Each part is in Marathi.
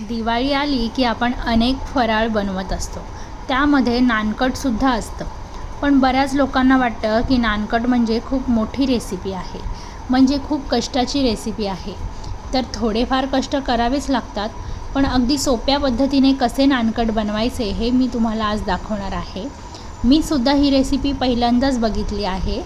दिवाळी आली की आपण अनेक फराळ बनवत असतो. त्यामध्ये नानकटसुद्धा असतं. पण बऱ्याच लोकांना वाटतं की नानकट म्हणजे खूप मोठी रेसिपी आहे. म्हणजे खूप कष्टाची रेसिपी आहे. तर थोडेफार कष्ट करावेच लागतात पण अगदी सोप्या पद्धतीने कसे नानकट बनवायचे हे मी तुम्हाला आज दाखवणार आहे. मी सुद्धा ही रेसिपी पहिल्यांदाच बघितली आहे.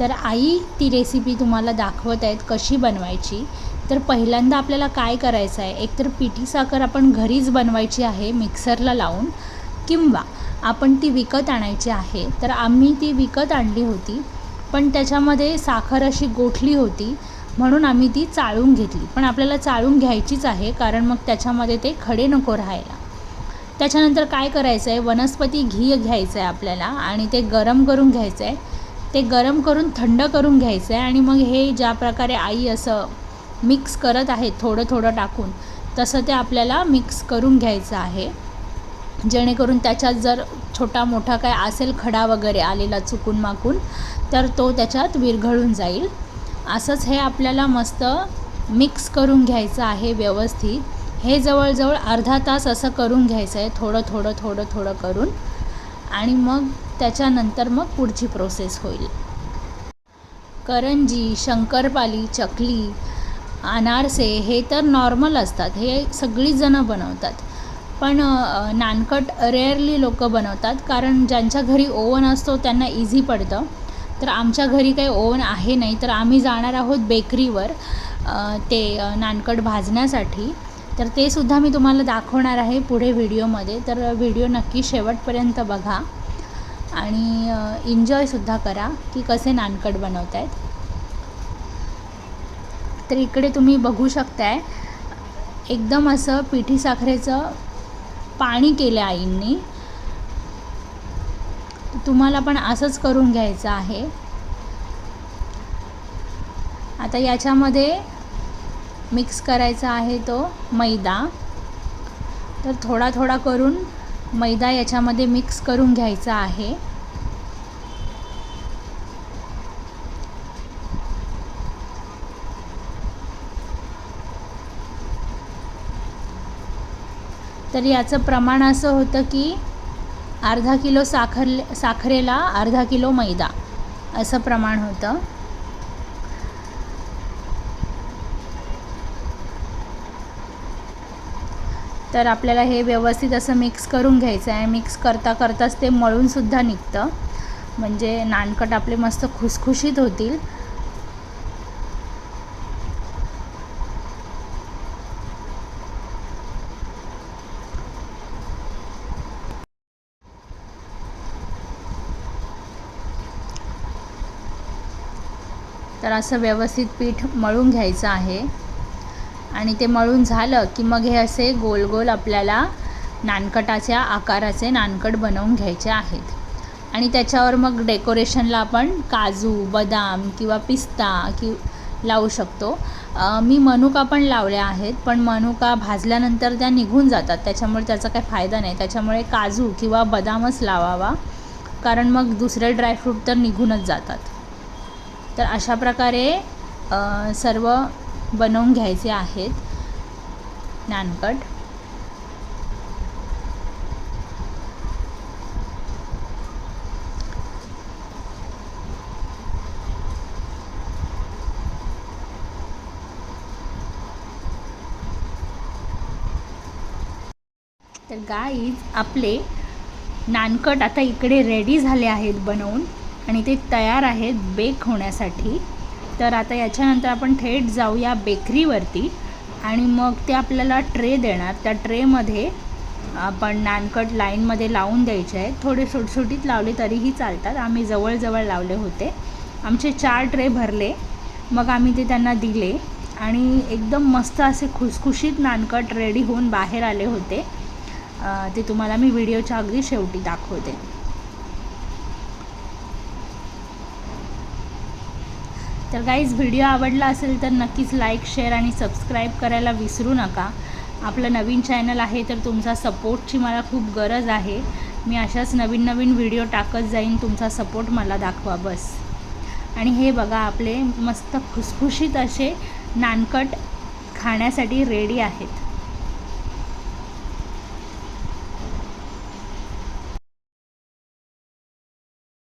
तर आई ती रेसिपी तुम्हाला दाखवत आहेत कशी बनवायची. तर पहिल्यांदा आपल्याला काय करायचं आहे? एकतर पिठी साखर आपण घरीच बनवायची आहे मिक्सरला लावून. किंवा आपण ती विकत आणायची आहे. तर आम्ही ती विकत आणली होती पण त्याच्यामध्ये साखर अशी गोठली होती म्हणून आम्ही ती चाळून घेतली. पण आपल्याला चाळून घ्यायचीच आहे कारण मग त्याच्यामध्ये ते खडे नको राहायला. त्याच्यानंतर काय करायचं आहे वनस्पती घी घ्यायचं आहे आपल्याला आणि ते गरम करून घ्यायचं आहे ते गरम करून थंड करून घ्यायचं आहे आणि मग हे ज्या प्रकारे आई असं मिक्स करत आहे थोडं थोडं टाकून. तसं ते आपल्याला मिक्स करून घ्यायचं आहे. जेणेकरून त्याच्यात जर छोटा मोठा काय असेल खडा वगैरे आलेला चुकून माकून तर तो त्याच्यात विरघळून जाईल. असंच हे आपल्याला मस्त मिक्स करून घ्यायचं आहे व्यवस्थित. हे जवळजवळ अर्धा तास असं करून घ्यायचं आहे थोडं थोडं थोडं थोडं करून. आणि मग त्याच्यानंतर मग पुढची प्रोसेस होईल. करंजी शंकरपाली चकली अनारसे हे तर नॉर्मल असतात. हे सगळीजणं बनवतात. पण नानकट रेअरली लोक बनवतात कारण ज्यांच्या घरी ओव्हन असतो त्यांना इझी पडतं. तर आमच्या घरी काही ओव्हन आहे नाही तर आम्ही जाणार आहोत बेकरीवर ते नानकट भाजण्यासाठी. तर ते सुद्धा मी तुम्हाला दाखवणार आहे पुढे व्हिडिओमध्ये. तर व्हिडिओ नक्की शेवटपर्यंत बघा. आणि इन्जॉयसुद्धा करा की कसे नानकट बनवत आहेत तर इकडे तुम्ही बघू शकताय एकदम असं पिठी साखरेचं पाणी केलं आईंनी. तुम्हाला पण असंच करून घ्यायचं आहे. आता याच्यामध्ये मिक्स करायचा आहे तो मैदा. तर थोडा थोडा करून मैदा याच्यामध्ये मिक्स करून घ्यायचा आहे. तर याचं प्रमाण असं होतं की अर्धा किलो साखर साखरेला अर्धा किलो मैदा असं प्रमाण होतं. तर आपल्याला हे व्यवस्थित असं मिक्स करून घ्यायचं आहे. मिक्स करता करताच ते मळूनसुद्धा निघतं. म्हणजे नानकट आपले मस्त खुसखुशीत होतील. तर असं व्यवस्थित पीठ मळून घ्यायचं आहे. आणि ते मळून झालं की मग हे असे गोल गोल आपल्याला नानकटाच्या आकाराचे नानकट बनवून घ्यायचे आहेत. आणि त्याच्यावर मग डेकोरेशनला आपण काजू बदाम किंवा पिस्ता कि लावू शकतो. मी मनुका पण लावल्या आहेत पण मनुका भाजल्यानंतर त्या निघून जातात. त्याच्यामुळे त्याचा काही फायदा नाही. त्याच्यामुळे काजू किंवा बदामच लावावा. कारण मग दुसरे ड्रायफ्रूट तर निघूनच जातात. तर अशा प्रकारे सर्व बनवून घ्यायचे आहेत. नानकट. तर गाईज आपले नानकट आता इकडे रेडी झाले आहेत बनवून. आणि ते तयार आहेत बेक होण्यासाठी. तर आता याच्यानंतर आपण थेट जाऊया बेकरीवरती आणि मग ते आपल्याला ट्रे देणार. त्या ट्रेमध्ये आपण नानकट लाईनमध्ये लावून द्यायचे आहेत. थोडे सुटसुटीत लावले तरीही चालतात. आम्ही जवळजवळ लावले होते. आमचे चार ट्रे भरले. मग आम्ही ते त्यांना दिले आणि एकदम मस्त असे खुसखुशीत नानकट रेडी होऊन बाहेर आले होते. ते तुम्हाला मी व्हिडिओच्या अगदी शेवटी दाखवते. तर गाईज व्हिडिओ आवडला असेल तर नक्कीच लाईक शेअर आणि सबस्क्राईब करायला विसरू नका. आपलं नवीन चॅनल आहे तर तुमचा सपोर्टची मला खूप गरज आहे. मी अशाच नवीन नवीन व्हिडिओ टाकत जाईन तुमचा सपोर्ट मला दाखवा बस. आणि हे बघा आपले मस्त खुसखुशीत असे नानकट खाण्यासाठी रेडी आहेत.